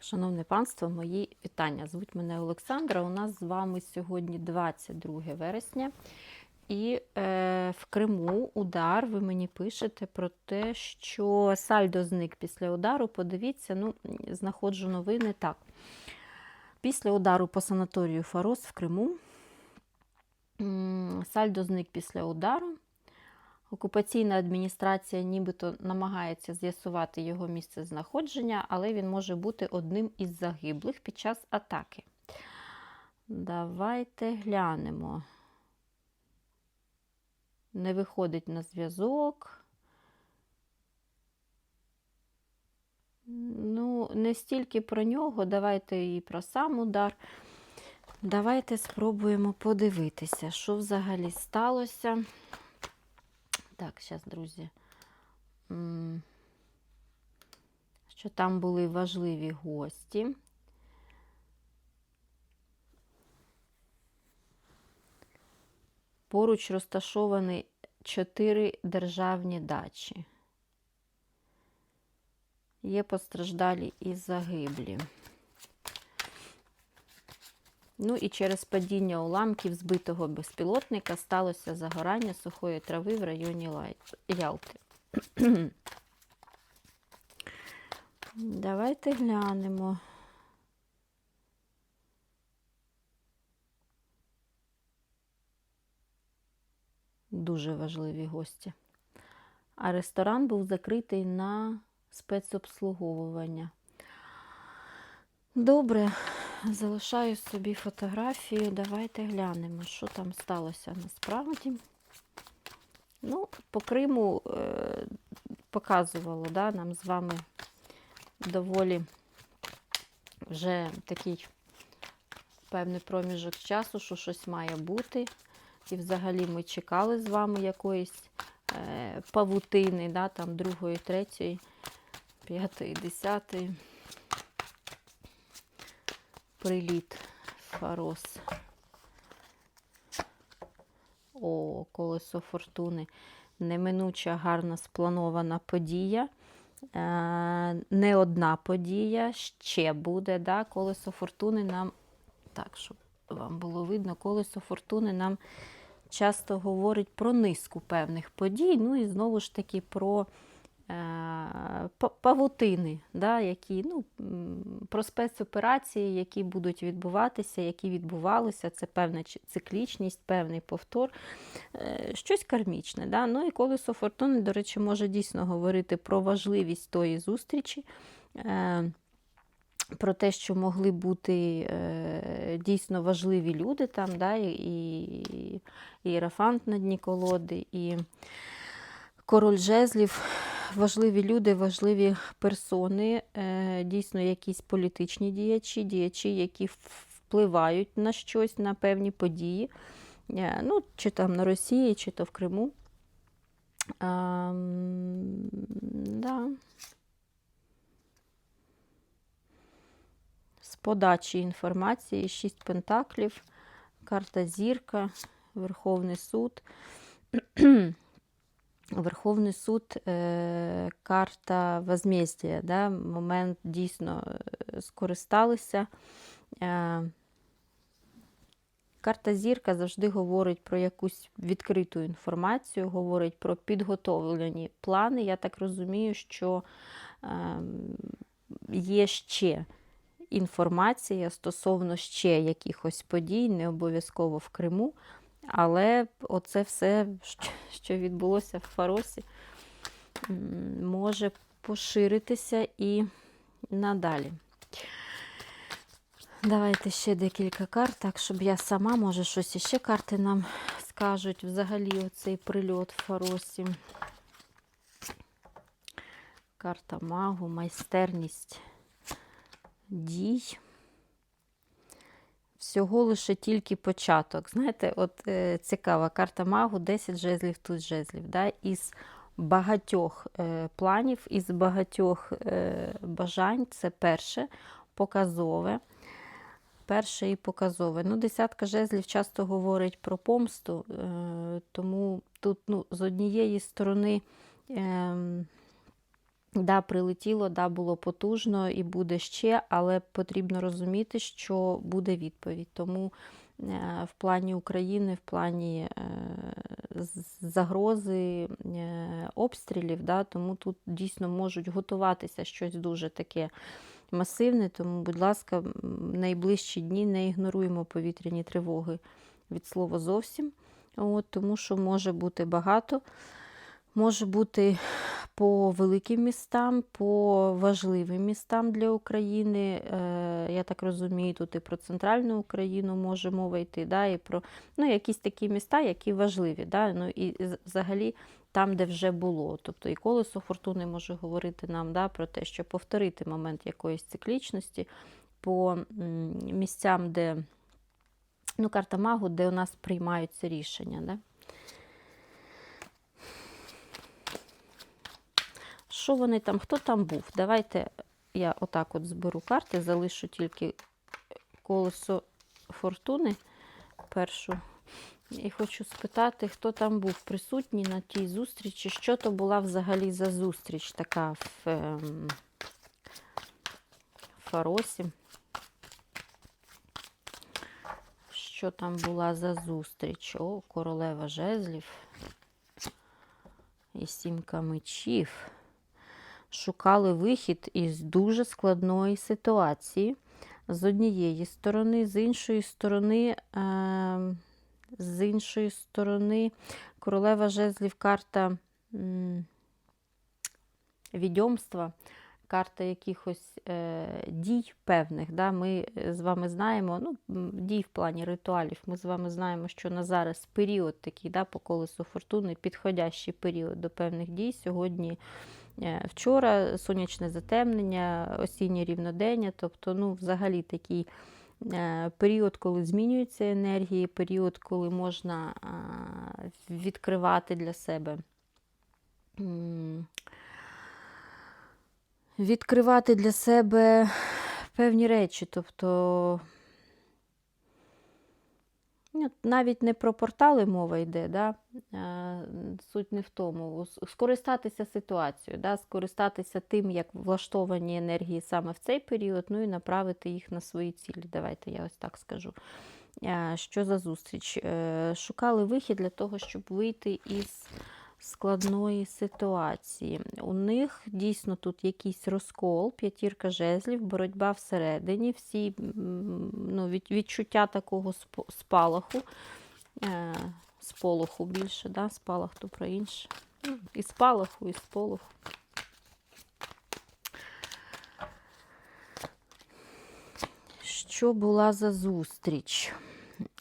Шановне панство, мої вітання. Звуть мене Олександра. У нас з вами сьогодні 22 вересня. І е, в Криму удар. Ви мені пишете про те, що сальдо зник після удару. Подивіться, ну, знаходжу новини так. Після удару по санаторію Фарос в Криму. Сальдо зник після удару. Окупаційна адміністрація нібито намагається з'ясувати його місце знаходження, але він може бути одним із загиблих під час атаки. Давайте глянемо. Не виходить на зв'язок. Ну, не стільки про нього, давайте і про сам удар. Давайте спробуємо подивитися, що взагалі сталося. Так, зараз, друзі. Що там були важливі гості. Поруч розташовані чотири державні дачі. Є постраждалі і загиблі. Ну і через падіння уламків збитого безпілотника сталося загорання сухої трави в районі Ялти. Давайте глянемо. Дуже важливі гості. А ресторан був закритий на спецобслуговування. Добре, залишаю собі фотографію. Давайте глянемо, що там сталося насправді. Ну, по Криму е, показувало да, нам з вами доволі вже такий певний проміжок часу, що щось має бути. І взагалі ми чекали з вами якоїсь е, павутини, да, там другої, третьої, п'ятої, десятої. Приліт Фарос. О, колесо фортуни. Неминуча гарна спланована подія. Е, не одна подія, ще буде. Да? Колесо фортуни нам, так, щоб вам було видно, колесо фортуни нам часто говорить про низку певних подій. Ну і знову ж таки про павутини, да, які, ну, про спецоперації, які будуть відбуватися, які відбувалися. Це певна циклічність, певний повтор, е, щось кармічне. Да? Ну і колесо фортуни, до речі, може дійсно говорити про важливість тої зустрічі. Е, про те, що могли бути е, дійсно важливі люди там, да, і, і, і Іерофант на дні колоди, і король жезлів, важливі люди, важливі персони, е, дійсно якісь політичні діячі, діячі, які впливають на щось, на певні події, е, ну, чи там на Росії, чи то в Криму. А, да. з подачі інформації, шість пентаклів, карта зірка, Верховний суд. Верховний суд, е, карта возмездія, да, момент дійсно е, скористалися. Е, карта зірка завжди говорить про якусь відкриту інформацію, говорить про підготовлені плани. Я так розумію, що е, є ще інформація стосовно ще якихось подій, не обов'язково в Криму. Але оце все, що- відбулося в Фаросі, може поширитися і надалі. Давайте ще декілька карт, так, щоб я сама, може, щось іще карти нам скажуть взагалі оцей прильот в Фаросі. Карта магу, майстерність дій. Всього лише тільки початок. Знаєте, от е, цікава карта магу, 10 жезлів, тут жезлів. Да? Із багатьох е, планів, із багатьох е, бажань це перше показове. Перше і показове. Ну, десятка жезлів часто говорить про помсту, е, тому тут ну, з однієї сторони ем, Да, прилетіло, да, було потужно і буде ще, але потрібно розуміти, що буде відповідь. Тому е, в плані України, в плані е, загрози е, обстрілів, да, тому тут дійсно можуть готуватися щось дуже таке масивне. Тому, будь ласка, м, найближчі дні не ігноруємо повітряні тривоги від слова зовсім. От, тому що може бути багато. Може бути по великим містам, по важливим містам для України. Е, Я так розумію, тут і про центральну Україну може мова йти, да, і про ну, якісь такі міста, які важливі. Да, ну, і взагалі там, де вже було. Тобто і колесо фортуни може говорити нам да, про те, що повторити момент якоїсь циклічності по місцям, де ну, карта магу, де у нас приймаються рішення. Да? Що вони там, хто там був? Давайте я отак от зберу карти, залишу тільки колесо фортуни першу. І хочу спитати, хто там був присутній на тій зустрічі, що то була взагалі за зустріч така в ем, Фаросі. Що там була за зустріч? О, королева жезлів і сімка мечів шукали вихід із дуже складної ситуації. З однієї сторони, з іншої сторони, е, з іншої сторони, королева жезлів карта відьомства, карта якихось е, дій певних. Да? Ми з вами знаємо, ну, дій в плані ритуалів. Ми з вами знаємо, що на зараз період такий да, по колесу фортуни, підходящий період до певних дій. Сьогодні Вчора сонячне затемнення, осіннє рівнодення, тобто, ну, взагалі такий е, період, коли змінюються енергії, період, коли можна відкривати для себе. Відкривати для себе певні речі, тобто навіть не про портали мова йде, да? е, суть не в тому. Скористатися ситуацією, да? скористатися тим, як влаштовані енергії саме в цей період, ну і направити їх на свої цілі. Давайте я ось так скажу. Е, Що за зустріч? Е, Шукали вихід для того, щоб вийти із складної ситуації. У них дійсно тут якийсь розкол, п'ятірка жезлів, боротьба всередині, всі ну, від, відчуття такого спалаху, е, сполоху більше, да? спалах то про інше. Ну, і спалаху, і сполоху. Що була за зустріч?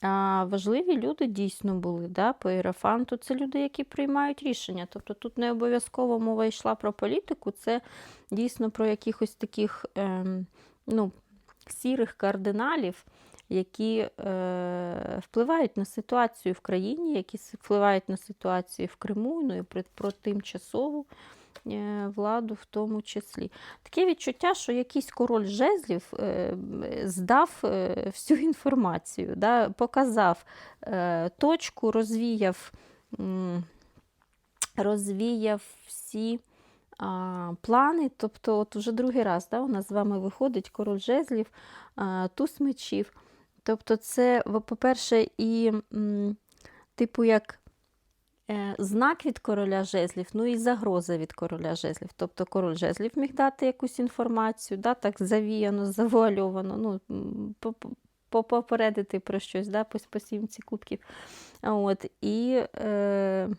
А, важливі люди дійсно були, да, по іерофанту. Це люди, які приймають рішення. Тобто тут не обов'язково мова йшла про політику, це дійсно про якихось таких ем, ну, сірих кардиналів, які е, впливають на ситуацію в країні, які впливають на ситуацію в Криму, ну і про, тимчасову е, владу в тому числі. Таке відчуття, що якийсь король жезлів е, здав е, всю інформацію, да, показав е, точку, розвіяв, розвіяв всі а, плани. Тобто, от уже другий раз да, у нас з вами виходить король жезлів, а, туз мечів. Тобто, це, по-перше, і м, типу як е, знак від короля жезлів, ну і загроза від короля жезлів. Тобто король жезлів міг дати якусь інформацію, да, так завіяно, завуальовано, ну, попередити про щось, да, по сімці кубків. От, і, е,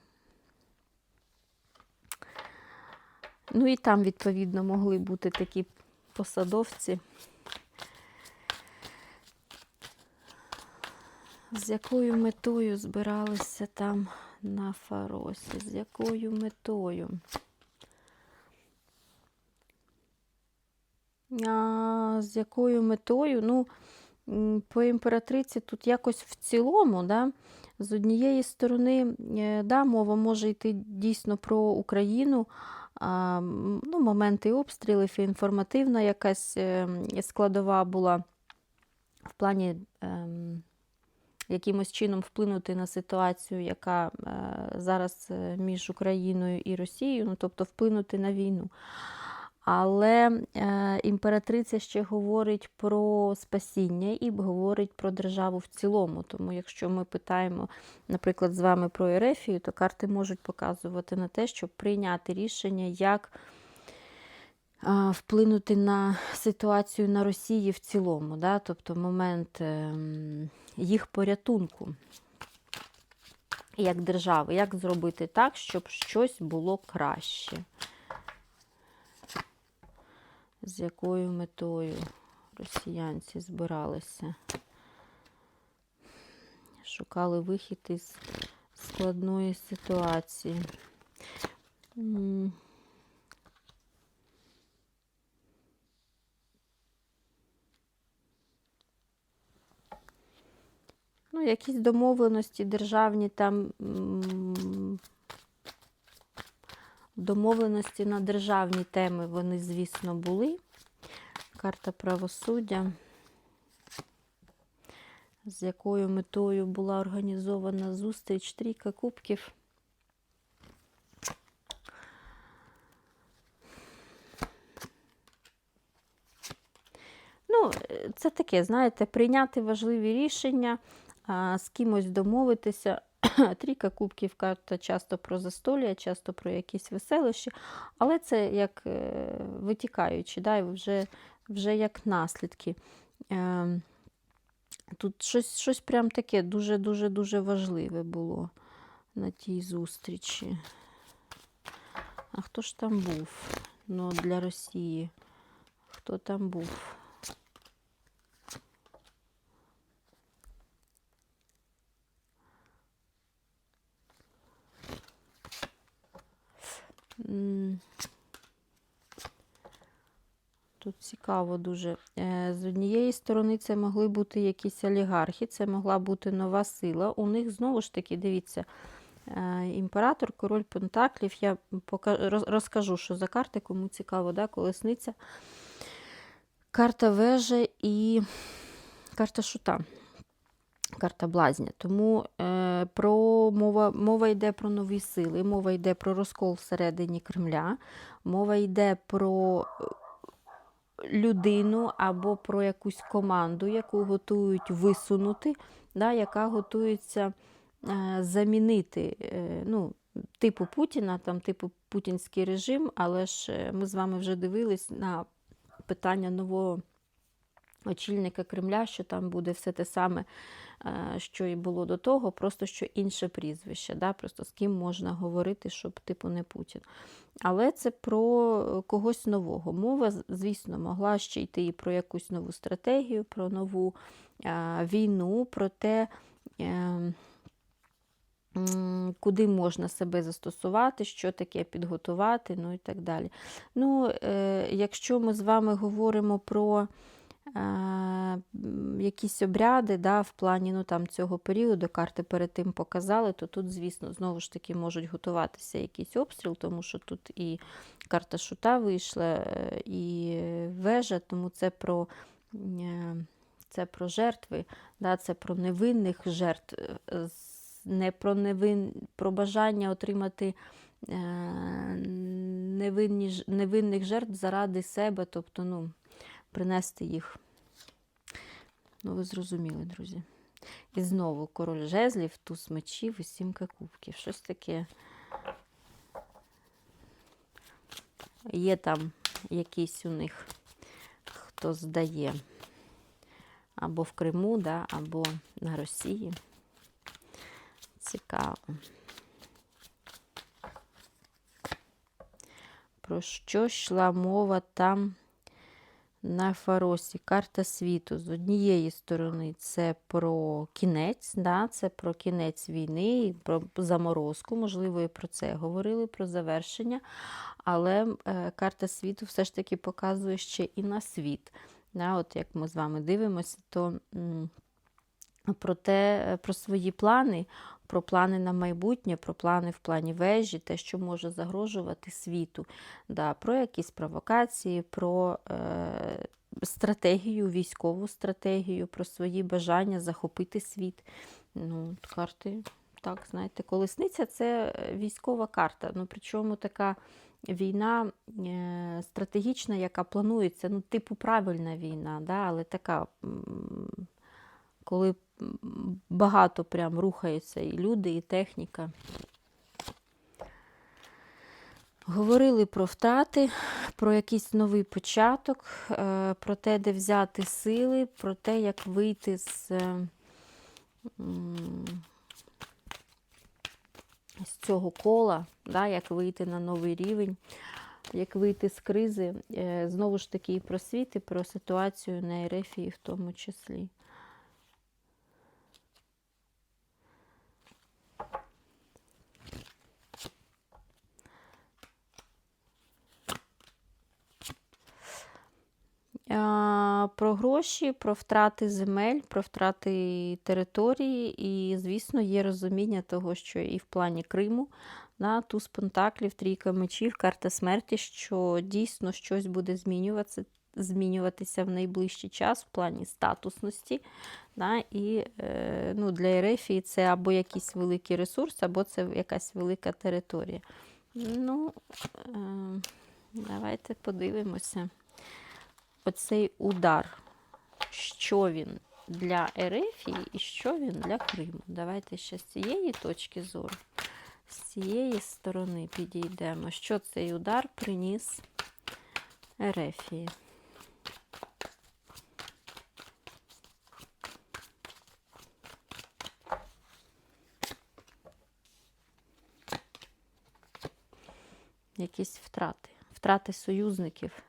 ну і там, відповідно, могли бути такі посадовці. З якою метою збиралися там на Фаросі? З якою метою? А, з якою метою? Ну, по імператриці тут якось в цілому, да, з однієї сторони, е, да, мова може йти дійсно про Україну, а, ну, моменти обстрілів, інформативна якась е, складова була в плані ем, якимось чином вплинути на ситуацію, яка е, зараз е, між Україною і Росією, ну, тобто вплинути на війну. Але е, імператриця ще говорить про спасіння і говорить про державу в цілому. Тому, якщо ми питаємо, наприклад, з вами про Ерефію, то карти можуть показувати на те, щоб прийняти рішення, як вплинути на ситуацію на Росії в цілому, да? тобто момент ем, їх порятунку як держави, як зробити так, щоб щось було краще. З якою метою росіянці збиралися? Шукали вихід із складної ситуації. Якісь домовленості державні там домовленості на державні теми вони, звісно, були. Карта правосуддя. З якою метою була організована зустріч трійка кубків. Ну, е, це таке, знаєте, прийняти важливі рішення, з кимось домовитися. Трійка кубків карта часто про застолля, часто про якісь веселощі, але це як е, витікаючи, да, вже, вже як наслідки. Е, Тут щось, щось прям таке дуже-дуже дуже важливе було на тій зустрічі. А хто ж там був? Ну, для Росії. Хто там був? Тут цікаво дуже. Е, З однієї сторони, це могли бути якісь олігархи, це могла бути нова сила. У них знову ж таки, дивіться, е, імператор, король Пентаклів. Я розкажу, що за карти, кому цікаво, да? колесниця. Карта вежа і карта шута. Карта блазня. Тому е, про мова, мова йде про нові сили, мова йде про розкол всередині Кремля, мова йде про е, людину або про якусь команду, яку готують висунути, да, яка готується е, замінити е, ну, типу Путіна, там, типу путінський режим, але ж е, ми з вами вже дивились на питання нового очільника Кремля, що там буде все те саме, е, що і було до того, просто що інше прізвище, да? просто з ким можна говорити, щоб типу не Путін. Але це про когось нового. Мова, звісно, могла ще йти і про якусь нову стратегію, про нову е, війну, про те. Е, Куди можна себе застосувати, що таке підготувати, ну і так далі. Ну, е, якщо ми з вами говоримо про е, якісь обряди да, в плані ну, там, цього періоду, карти перед тим показали, то тут, звісно, знову ж таки можуть готуватися якийсь обстріл, тому що тут і карта шута вийшла, е, і вежа, тому це про. е, Це про жертви, да, це про невинних жертв, е, не про невин, про бажання отримати е, невинні, невинних жертв заради себе, тобто ну, принести їх. Ну, ви зрозуміли, друзі. І знову король жезлів, туз мечів і сімка кубків. Щось таке. Є там якийсь у них, хто здає. Або в Криму, да, або на Росії. Цікаво. Про що йшла мова там на Фаросі? Карта світу. З однієї сторони це про кінець, да, це про кінець війни, і про заморозку, можливо, і про це говорили, про завершення. Але е, карта світу все ж таки показує ще і на світ. Да, от як ми з вами дивимося, то м, про те, е, про свої плани, про плани на майбутнє, про плани в плані вежі, те, що може загрожувати світу, да, про якісь провокації, про е, стратегію, військову стратегію, про свої бажання захопити світ. Ну, карти так знаєте, колесниця це е, військова карта. Ну, причому така війна е, стратегічна, яка планується, ну, типу правильна війна, да, але така, коли багато прям рухаються і люди, і техніка. Говорили про втрати, про якийсь новий початок, е, про те, де взяти сили, про те, як вийти з, з цього кола, да, як вийти на новий рівень, як вийти з кризи. Е, Знову ж таки, і про світ, і про ситуацію на Ерефії в тому числі. Про гроші, про втрати земель, про втрати території. І, звісно, є розуміння того, що і в плані Криму, на туз Пентаклів, трійка мечів, карта смерті, що дійсно щось буде змінюватися. Змінюватися в найближчий час в плані статусності. Да, і е, ну, для Ерефії це або якийсь великий ресурс, або це якась велика територія. Ну, е, давайте подивимося оцей удар, що він для Ерефії і що він для Криму. Давайте ще з цієї точки зору, з цієї сторони підійдемо, що цей удар приніс Ерефії. Якісь втрати, втрати союзників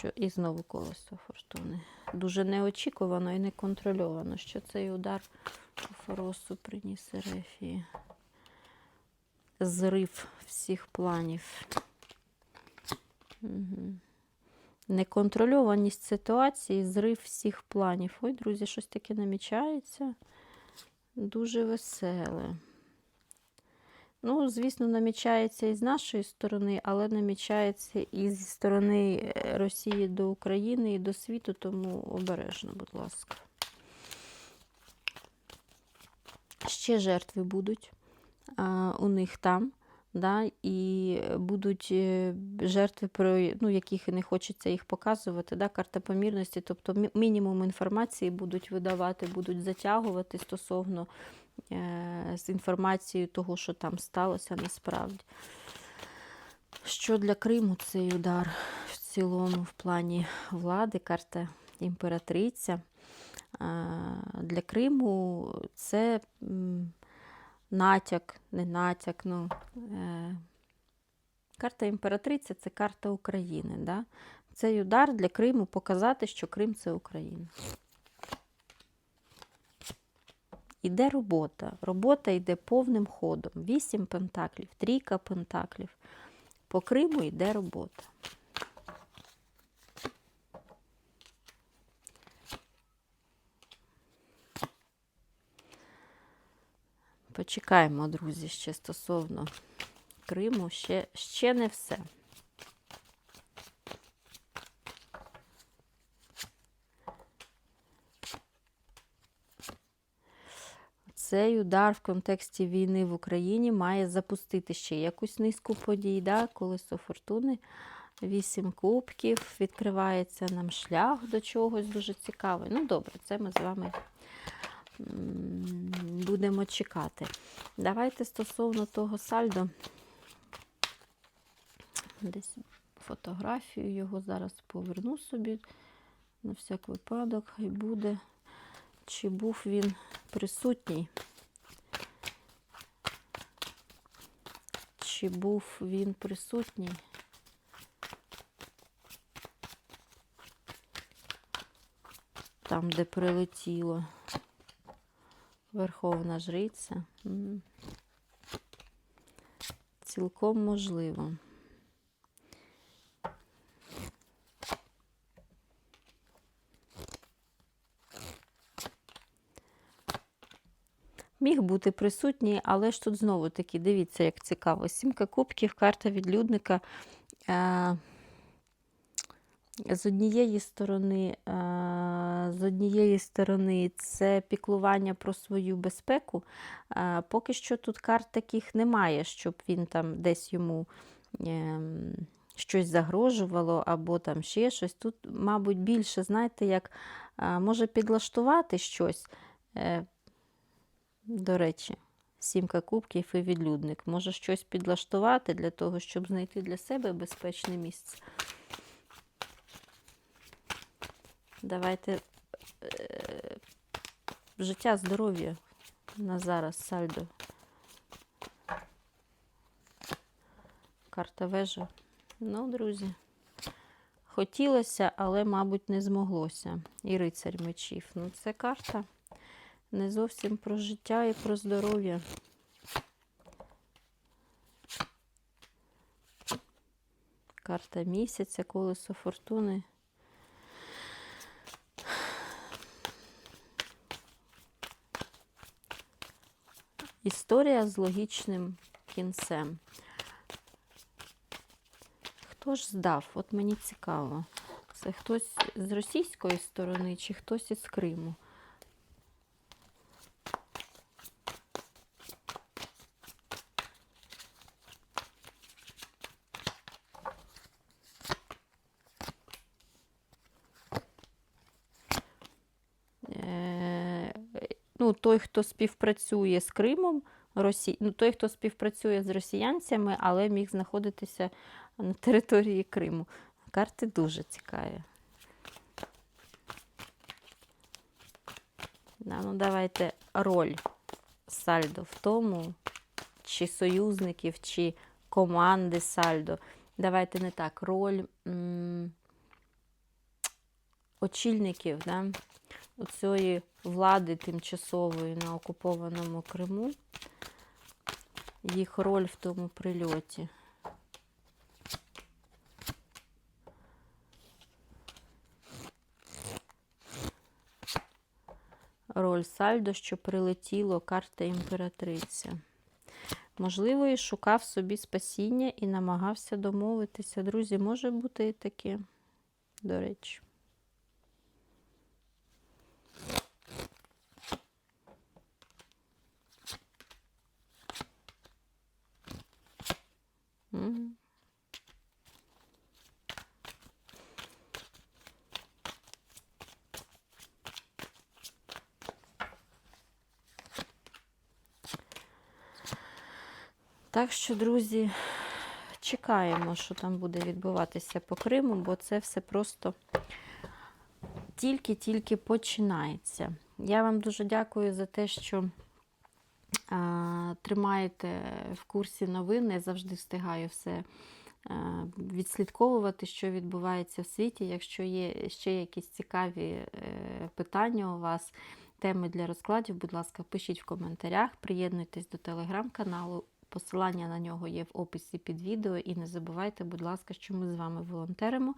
що і знову колесо фортуни. Дуже неочікувано і неконтрольовано, що цей удар Форосу приніс Ерефії. Зрив всіх планів. Угу. Неконтрольованість ситуації, зрив всіх планів. Ой, друзі, щось таке намічається. Дуже веселе. Ну, звісно, намічається і з нашої сторони, але намічається і зі сторони е, Росії до України і до світу, тому обережно, будь ласка. Ще жертви будуть а, у них там, да, і будуть е, жертви, про ну, яких не хочеться їх показувати. Да, Карта помірності, тобто мінімум інформації будуть видавати, будуть затягувати стосовно з інформацією того, що там сталося насправді. Що для Криму цей удар в цілому в плані влади, карта імператриця. Для Криму це натяк, не натяк. ну, е, Карта імператриця це карта України. Да? Цей удар для Криму показати, що Крим це Україна. Іде робота. Робота йде повним ходом. Вісім пентаклів, трійка пентаклів. По Криму йде робота. Почекаємо, друзі, ще стосовно Криму. Ще, Ще не все. Цей удар в контексті війни в Україні має запустити ще якусь низку подій. Да? Колесо фортуни, вісім кубків, відкривається нам шлях до чогось дуже цікавий. Ну, добре, це ми з вами будемо чекати. Давайте стосовно того сальдо, десь фотографію його зараз поверну собі. На всяк випадок, хай буде чи був він присутній, чи був він присутній. Там, де прилетіло Верховна Жриця. Цілком можливо. Міг бути присутній, але ж тут знову таки, дивіться, як цікаво. Сімка кубків, карта відлюдника. З однієї сторони, з однієї сторони це піклування про свою безпеку. А, Поки що тут карт таких немає, щоб він там десь йому щось загрожувало або там ще щось. Тут, мабуть, більше, знаєте, як може підлаштувати щось. До речі, сімка кубків і відлюдник. Може щось підлаштувати для того, щоб знайти для себе безпечне місце. Давайте е, життя, здоров'я на зараз сальдо. Карта вежа. Ну, друзі, хотілося, але, мабуть, не змоглося. І рицарь мечів. Ну, це карта не зовсім про життя і про здоров'я. Карта місяця, колесо фортуни. Історія з логічним кінцем. Хто ж здав? От мені цікаво. Це хтось з російської сторони чи хтось із Криму? Той, хто співпрацює з Кримом, Росі... ну, той, хто співпрацює з росіянцями, але міг знаходитися на території Криму. Карти дуже цікаві. Да, ну, давайте роль сальдо в тому, чи союзників, чи команди сальдо. Давайте не так, роль м- очільників, да? Оцієї влади тимчасової на окупованому Криму, їх роль в тому прильоті. Роль сальдо, що прилетіло, карта імператриця. Можливо, і шукав собі спасіння і намагався домовитися. Друзі, може бути і таке, до речі. Так що, друзі, чекаємо, що там буде відбуватися по Криму, бо це все просто тільки-тільки починається. Я вам дуже дякую за те, що а, тримаєте в курсі новин. Я завжди встигаю все а, відслідковувати, що відбувається в світі. Якщо є ще якісь цікаві е, питання у вас, теми для розкладів, будь ласка, пишіть в коментарях, приєднуйтесь до телеграм-каналу. Посилання на нього є в описі під відео. І не забувайте, будь ласка, що ми з вами волонтеримо.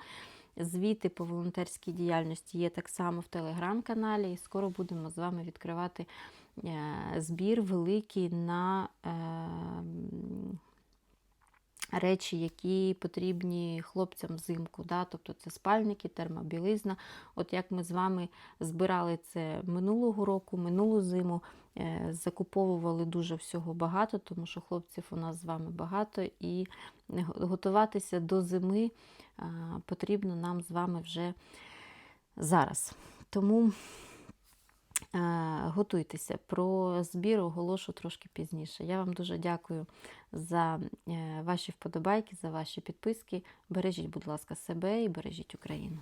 Звіти по волонтерській діяльності є так само в телеграм-каналі. І скоро будемо з вами відкривати е, збір великий на е, речі, які потрібні хлопцям взимку. Да? Тобто це спальники, термобілизна. От як ми з вами збирали це минулого року, минулу зиму. Е, Закуповували дуже всього багато, тому що хлопців у нас з вами багато, і готуватися до зими е, потрібно нам з вами вже зараз. Тому готуйтеся про збір, оголошу трошки пізніше. Я вам дуже дякую за ваші вподобайки, за ваші підписки. Бережіть, будь ласка, себе і бережіть Україну.